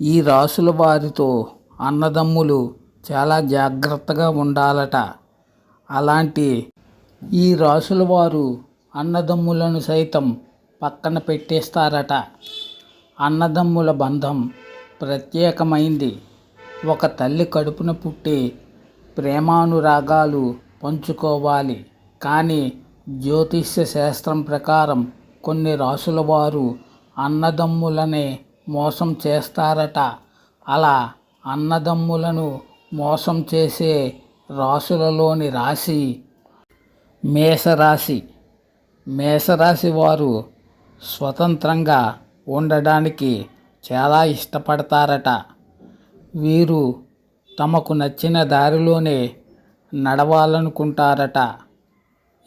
ఈ రాసుల వారితో అన్నదమ్ములు చాలా జాగ్రత్తగా ఉండాలట. అలాంటి ఈ రాసుల వారు అన్నదమ్ములను సైతం పక్కన పెట్టేస్తారట. అన్నదమ్ముల బంధం ప్రత్యేకమైంది. ఒక తల్లి కడుపున పుట్టి ప్రేమానురాగాలు పంచుకోవాలి. కానీ జ్యోతిష్య శాస్త్రం ప్రకారం కొన్ని రాసుల వారు అన్నదమ్ములనే మోసం చేస్తారట. అలా అన్నదమ్ములను మోసం చేసే రాసులలోని రాశి మేషరాశి. మేషరాశి వారు స్వతంత్రంగా ఉండడానికి చాలా ఇష్టపడతారట. వీరు తమకు నచ్చిన దారిలోనే నడవాలనుకుంటారట.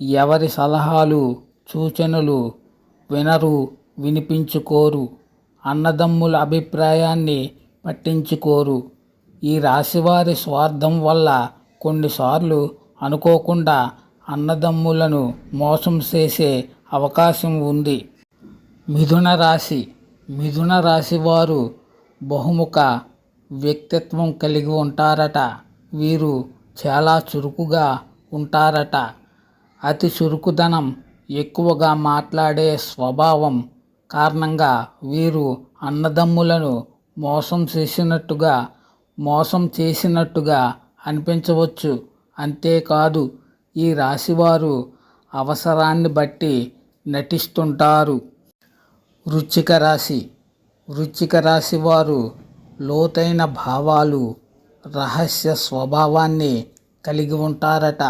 ఎవరి సలహాలు సూచనలు వినరు వినిపించుకోరు. అన్నదమ్ముల అభిప్రాయాన్ని పట్టించుకోరు. ఈ రాశివారి స్వార్థం వల్ల కొన్నిసార్లు అనుకోకుండా అన్నదమ్ములను మోసం చేసే అవకాశం ఉంది. మిథున రాశి. మిథున రాశి వారు బహుముఖ వ్యక్తిత్వం కలిగి ఉంటారట. వీరు చాలా చురుకుగా ఉంటారట. అతి చురుకుదనం ఎక్కువగా మాట్లాడే స్వభావం కారణంగా వీరు అన్నదమ్ములను మోసం చేసినట్టుగా మోసం చేసినట్టుగా అనిపించవచ్చు. అంతేకాదు ఈ రాశివారు అవసరాన్ని బట్టి నటిస్తుంటారు. వృచ్చిక రాశి. వృచ్చిక రాశి వారు లోతైన భావాలు రహస్య స్వభావాన్ని కలిగి ఉంటారట.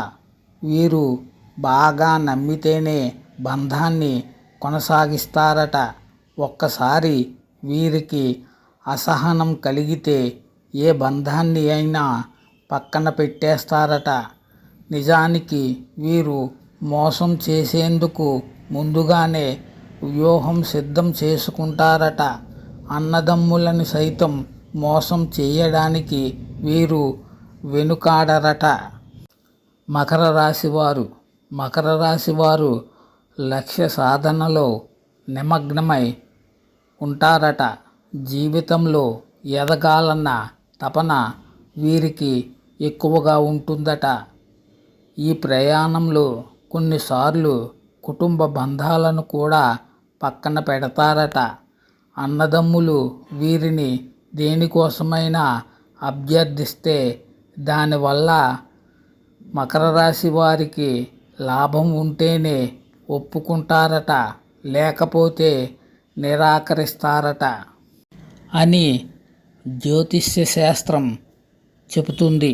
వీరు బాగా నమ్మితేనే బంధాన్ని కొనసాగిస్తారట. ఒక్కసారి వీరికి అసహనం కలిగితే ఏ బంధాన్ని అయినా పక్కన పెట్టేస్తారట. నిజానికి వీరు మోసం చేసేందుకు ముందుగానే వ్యూహం సిద్ధం చేసుకుంటారట. అన్నదమ్ములను సైతం మోసం చేయడానికి వీరు వెనుకాడరట. మకర రాశి వారు మకర రాశివారు లక్ష్య సాధనలో నిమగ్నమై ఉంటారట. జీవితంలో ఎదగాలన్న తపన వీరికి ఎక్కువగా ఉంటుందట. ఈ ప్రయాణంలో కొన్నిసార్లు కుటుంబ బంధాలను కూడా పక్కన పెడతారట. అన్నదమ్ములు వీరిని దేనికోసమైనా అభ్యర్థిస్తే దానివల్ల మకర రాశి వారికి లాభం ఉంటేనే ఒప్పుకుంటారట లేకపోతే నిరాకరిస్తారట అని జ్యోతిష్య శాస్త్రం చెబుతుంది.